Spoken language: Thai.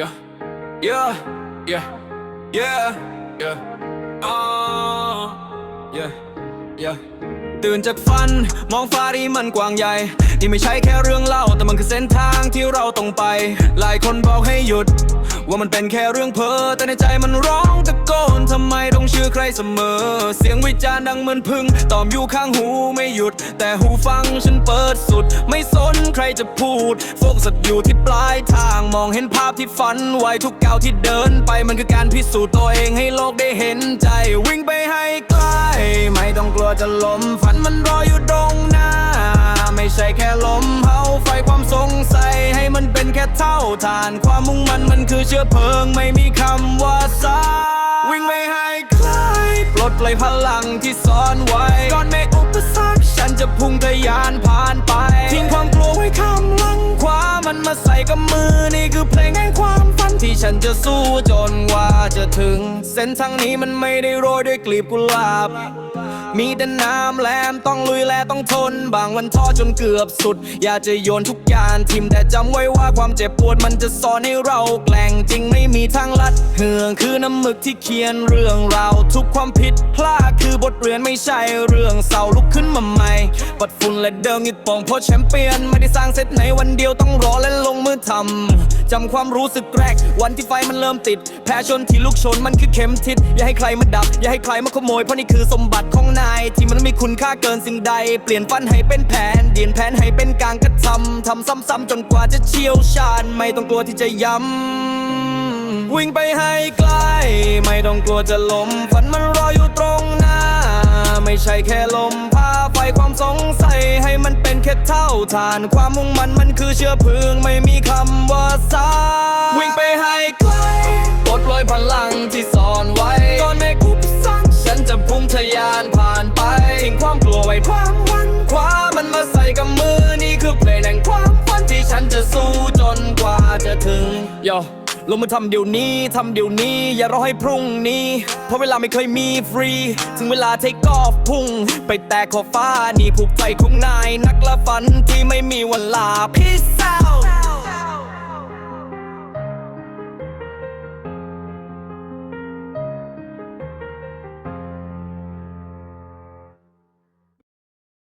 yeah, yeah, yeah, yeah, yeah, oh, yeah, yeah ตื่นจากฝัน มองฟ้าที่มันกว้างใหญ่ นี่ไม่ใช่แค่เรื่องเล่าแต่มันคือเส้นทางที่เราต้องไป หลายคนบอกให้หยุด ว่ามันเป็นแค่เรื่องเพ้อแต่ในใจมันร้องตะโกนทำไมต้องเชื่อใครเสมอ เสียงวิจารณ์ดังเหมือนพึ่งตอมอยู่ข้างหูไม่หยุด แต่หูฟังฉันเปิดสุด ไม่สนใครจะพูดโฟกัสอยู่ที่ปลายทางมองเห็นภาพที่ฝันไว้ทุกก้าวที่เดินไปมันคือการพิสูจน์ตัวเองให้โลกได้เห็นใจ วิ่งไปให้ไกลไม่ต้องกลัวจะล้มฝันมันรออยู่ตรง ช่แค่ลมเผาไฟความสงสัยให้มันเป็นแค่เท่าฐาน ความมุ่งมันมันคือเชื้อเพลิงไม่มีคำว่าสาวิ่งไม่ให้ใครปลดปล่อยพลังที่ซ่อนไว้ก่อนเมฆอุปสรรคฉันจะพุ่งทะยานผ่านไป ทิ้งความกลัวไว้ข้างหลังขวามันมาใส่กับมือนี่คือเพลงแห่งความฝันที่ฉันจะสู้จนกว่าจะถึง เส้นทางนี้มันไม่ได้โรยด้วยกลีบกุหลาบ มีแต่น้ำแลมต้องลุยแลต้องทน บางวันท้อจนเกือบสุด อยากจะโยนทุกอย่างทิมแต่จำไว้ว่าความเจ็บปวดมันจะสอนให้เราแกล่งจริงไม่มีทางลัดเหืองคือน้ำหมึกที่เขียนเรื่องราวทุกความผิดพลาดคือบทเรียนไม่ใช่เรื่องเศร้าลุกขึ้นมาใหม่ปัดฝุ่นและเดิมยึดปองเพราะแชมเปี้ยนไม่ได้สร้างเซตในวันเดียวต้องรอและล งมือทำจำความรู้สึกแรก วันที่ไฟมันเริ่มติด แพ้ชนที่ลูกชนมันคือเข็มทิศอย่าให้ใครมาดับ อย่าให้ใครมาขโมย เพราะนี่คือสมบัติของนาย ที่มันมีคุณค่าเกินสิ่งใด เปลี่ยนฟันให้เป็นแผนเดียนแผนให้เป็นการกระทำทำซ้ำๆจนกว่าจะเชี่ยวชาญ ไม่ต้องกลัวที่จะย้ำวิ่งไปให้ไกล ไม่ต้องกลัวจะล้มฝันมันรออยู่ตรงหน้า ไม่ใช่แค่ลมพาไฟความสงสัยให้มันเป็นแค่เท่าฐาน ความมุ่งมันมันคือเชื้อเพลิงไม่มี พลังที่ซ่อนไว้ก่อนเมฆอุปสรรคฉันจะพุ่งทะยานผ่านไปทิ้งความกลัวไว้ความวันคว้ามันมาใส่กับมือนี่คือเพลงแห่งความฝันที่ฉันจะสู้จนกว่าจะถึงโยลงมือทำเดี๋ยวนี้ ทำเดี๋ยวนี้ อย่ารอให้พรุ่งนี้ เพราะเวลาไม่เคยมีฟรี ถึงเวลาเทคออฟพุ่ง ไปแตกขอบฟ้านี่ผูกใจของนาย นักละฝันที่ไม่มีวันลาพิซซ่า